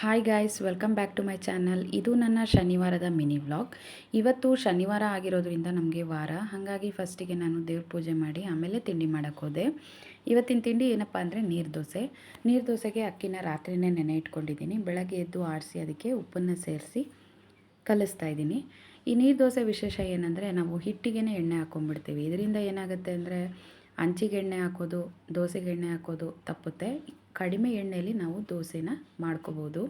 Hi guys welcome back to my channel ಇದು ನನ್ನ ಶನಿವಾರದ ಮಿನಿ ವ್ಲಾಗ್. ಇವತ್ತು ಶನಿವಾರ ಆಗಿರೋದ್ರಿಂದ ನಮಗೆ ವಾರ. ಹಾಗಾಗಿ ಫಸ್ಟಿಗೆ ನಾನು ದೇವ್ರ ಪೂಜೆ ಮಾಡಿ ಆಮೇಲೆ ತಿಂಡಿ ಮಾಡೋಕ್ಕೆ ಹೋದೆ. ಇವತ್ತಿನ ತಿಂಡಿ ಏನಪ್ಪ ಅಂದರೆ ನೀರು ದೋಸೆ. ನೀರು ದೋಸೆಗೆ ಅಕ್ಕಿನ ರಾತ್ರಿನೇ ನೆನೆ ಇಟ್ಕೊಂಡಿದ್ದೀನಿ. ಬೆಳಗ್ಗೆ ಎದ್ದು ಆಡಿಸಿ ಅದಕ್ಕೆ ಉಪ್ಪನ್ನು ಸೇರಿಸಿ ಕಲಿಸ್ತಾ ಇದ್ದೀನಿ. ಈ ನೀರು ದೋಸೆ ವಿಶೇಷ ಏನಂದರೆ ನಾವು ಹಿಟ್ಟಿಗೆ ಎಣ್ಣೆ ಹಾಕ್ಕೊಂಡ್ಬಿಡ್ತೀವಿ ಇದರಿಂದ ಏನಾಗುತ್ತೆ ಅಂದರೆ ಅಂಚಿಗೆ ಎಣ್ಣೆ ಹಾಕೋದು, ದೋಸೆಗೆ ಎಣ್ಣೆ ಹಾಕೋದು ತಪ್ಪುತ್ತೆ. ಕಡಿಮೆ ಎಣ್ಣೆಯಲ್ಲಿ ನಾವು ದೋಸೆನ ಮಾಡ್ಕೋಬೋದು.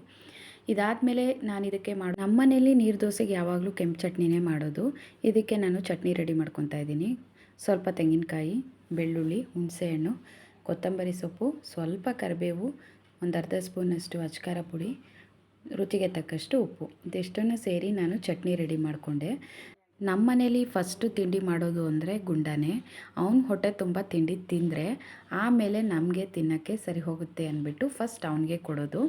ಇದಾದಮೇಲೆ ನಾನು ಇದಕ್ಕೆ ಮಾಡಿ, ನಮ್ಮನೇಲಿ ನೀರು ದೋಸೆಗೆ ಯಾವಾಗಲೂ ಕೆಂಪು ಚಟ್ನಿನೇ ಮಾಡೋದು. ಇದಕ್ಕೆ ನಾನು ಚಟ್ನಿ ರೆಡಿ ಮಾಡ್ಕೊತಾ ಇದ್ದೀನಿ. ಸ್ವಲ್ಪ ತೆಂಗಿನಕಾಯಿ, ಬೆಳ್ಳುಳ್ಳಿ, ಹುಣಸೆಹಣ್ಣು, ಕೊತ್ತಂಬರಿ ಸೊಪ್ಪು, ಸ್ವಲ್ಪ ಕರಿಬೇವು, ಒಂದು ಅರ್ಧ ಸ್ಪೂನಷ್ಟು ಅಚ್ಕಾರ ಪುಡಿ, ರುಚಿಗೆ ತಕ್ಕಷ್ಟು ಉಪ್ಪು. ಇದಿಷ್ಟನ್ನು ಸೇರಿ ನಾನು ಚಟ್ನಿ ರೆಡಿ ಮಾಡಿಕೊಂಡೆ. ನಮ್ಮ ಮನೇಲಿ ಫಸ್ಟು ತಿಂಡಿ ಮಾಡೋದು ಅಂದರೆ ಗುಂಡನೇ. ಅವ್ನ ಹೊಟ್ಟೆ ತುಂಬ ತಿಂಡಿ ತಿಂದರೆ ಆಮೇಲೆ ನಮಗೆ ತಿನ್ನೋಕ್ಕೆ ಸರಿ ಹೋಗುತ್ತೆ ಅಂದ್ಬಿಟ್ಟು ಫಸ್ಟ್ ಅವನಿಗೆ ಕೊಡೋದು.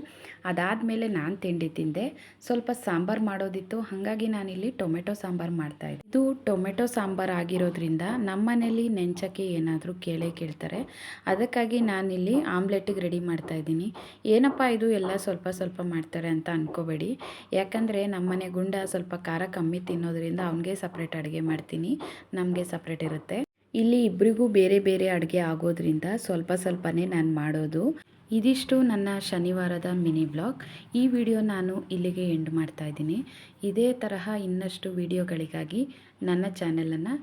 ಅದಾದಮೇಲೆ ನಾನು ತಿಂಡಿ ತಿಂದೆ. ಸ್ವಲ್ಪ ಸಾಂಬಾರು ಮಾಡೋದಿತ್ತು. ಹಾಗಾಗಿ ನಾನಿಲ್ಲಿ ಟೊಮೆಟೊ ಸಾಂಬಾರು ಮಾಡ್ತಾಯಿದ್ದೆ ಇದು ಟೊಮೆಟೊ ಸಾಂಬಾರು ಆಗಿರೋದ್ರಿಂದ ನಮ್ಮ ಮನೇಲಿ ನೆಂಚಕ್ಕೆ ಏನಾದರೂ ಕೇಳೇ ಕೇಳ್ತಾರೆ. ಅದಕ್ಕಾಗಿ ನಾನಿಲ್ಲಿ ಆಮ್ಲೆಟಿಗೆ ರೆಡಿ ಮಾಡ್ತಾ ಇದ್ದೀನಿ. ಏನಪ್ಪ ಇದು ಎಲ್ಲ ಸ್ವಲ್ಪ ಸ್ವಲ್ಪ ಮಾಡ್ತಾರೆ ಅಂತ ಅಂದ್ಕೋಬೇಡಿ ಯಾಕಂದರೆ ನಮ್ಮನೆ ಗುಂಡ ಸ್ವಲ್ಪ ಖಾರ ಕಮ್ಮಿ ತಿನ್ನೋದ್ರಿಂದ ಅವನಿಗೆ ಸಪ್ರೇಟ್ ಅಡುಗೆ ಮಾಡ್ತೀನಿ. ನಮಗೆ ಸಪ್ರೇಟ್ ಇರುತ್ತೆ. ಇಲ್ಲಿ ಇಬ್ಬರಿಗೂ ಬೇರೆ ಬೇರೆ ಅಡುಗೆ ಆಗೋದ್ರಿಂದ ಸ್ವಲ್ಪ ಸ್ವಲ್ಪನೇ ನಾನು ಮಾಡೋದು. ಇದಿಷ್ಟು ನನ್ನ ಶನಿವಾರದ ಮಿನಿ ಬ್ಲಾಗ್. ಈ ವಿಡಿಯೋ ನಾನು ಇಲ್ಲಿಗೆ ಎಂಡ್ ಮಾಡ್ತಾ ಇದ್ದೀನಿ. ಇದೇ ತರಹ ಇನ್ನಷ್ಟು ವಿಡಿಯೋಗಳಿಗಾಗಿ ನನ್ನ ಚಾನೆಲನ್ನು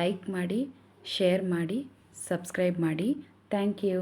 ಲೈಕ್ ಮಾಡಿ, ಶೇರ್ ಮಾಡಿ, ಸಬ್ಸ್ಕ್ರೈಬ್ ಮಾಡಿ. Thank you.